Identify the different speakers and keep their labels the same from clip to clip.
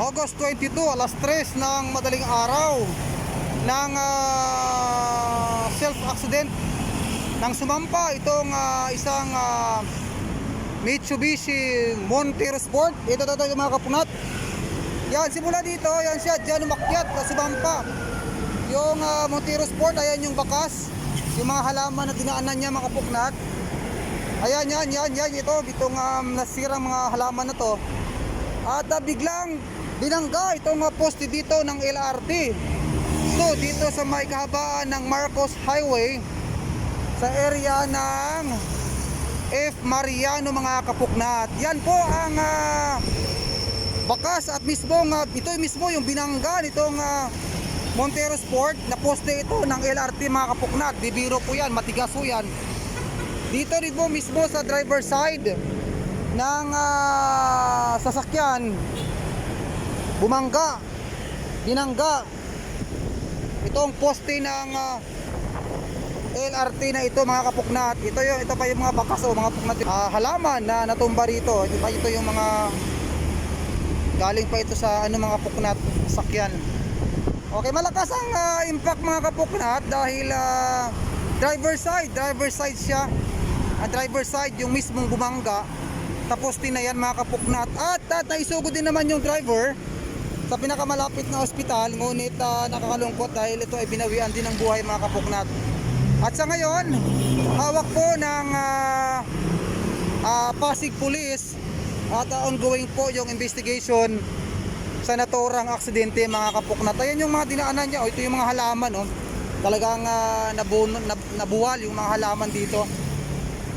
Speaker 1: August 22, alas 3 ng madaling araw ng ah, self-accident nang sumampa itong ah, isang ah, Mitsubishi Montero Sport. Ito to yung mga kapunat. Yan, simula dito, yan siya, dyan umakyat na sumampa. Yung ah, Montero Sport, ayan yung bakas. Yung mga halaman na dinaanan niya mga kapuknat. Ayan, yan, yan, yan, ito, itong um, nasirang mga halaman na to. At ah, biglang binangga itong uh, poste dito ng LRT. So, dito sa may kahabaan ng Marcos Highway sa area ng F. Mariano mga kapuknat. Yan po ang ah, bakas at mismo nga ito mismo yung binangga nitong ah, Montero Sport na poste ito ng LRT mga kapuknat. Bibiro po yan, matigas po yan. Dito rin po mismo sa driver side ng ah, sasakyan. Bumangga. Binangga. Itong poste ng ah, LRT na ito mga kapuknat. Ito yung ito pa yung mga bakas o mga puknat Ah, halaman na natumba rito. Ito pa ito yung mga galing pa ito sa ano mga puknat sakyan okay malakas ang ah, impact mga kapuknat dahil ah, driver side driver side siya. Ang driver side yung mismong bumangga tapos din na mga kapuknat. At, at naisugod din naman yung driver sa pinakamalapit na ospital. Ngunit ah, nakakalungkot dahil ito ay binawian din ng buhay mga kapuknat. At sa ngayon hawak po ng ah, ah, Pasig Police at ah, ongoing po yung investigation sa naturang aksidente mga kapuknat. Ayan yung mga dinaanan niya. Oh, ito yung mga halaman oh. talagang ah, nabuno, nab- nabuwal yung mga halaman dito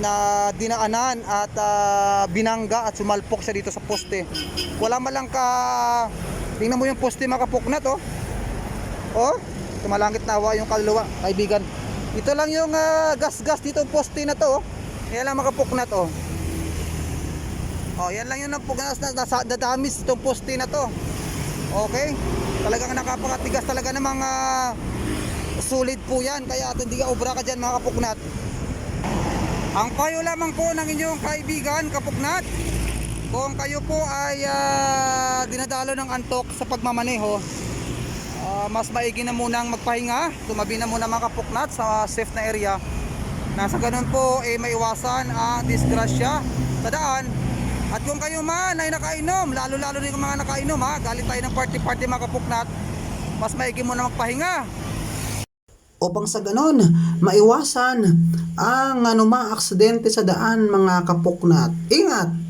Speaker 1: na dinaanan at ah, binangga at sumalpok siya dito sa poste. Wala man lang ka Tingnan mo yung poste mga kapuknat oh. Oh, tumalangit na awa yung kaluluwa, kaibigan. Ito lang yung ah, gas-gas dito poste na to oh. Kaya lang mga kapuknat oh. Oh, yan lang yung napugas na nasa dadamis itong poste na to. Okay? Talagang nakapakatigas talaga ng mga sulit po yan. Kaya ka obra ka dyan mga kapuknat. Ang payo lamang po ng inyong kaibigan, kapuknat, kung kayo po ay ah, dinadalo ng antok sa pagmamaneho, ah, mas maigi na munang magpahinga, tumabi na muna mga kapuknat sa safe na area. Nasa ganun po ay maiwasan ang disgrasya sa daan. At kung kayo man ay nakainom, lalo-lalo na yung mga nakainom ha, galit tayo ng party-party mga kapuknat, mas maigi muna magpahinga upang sa ganon maiwasan ang anumang aksidente sa daan mga kapuknat. Ingat!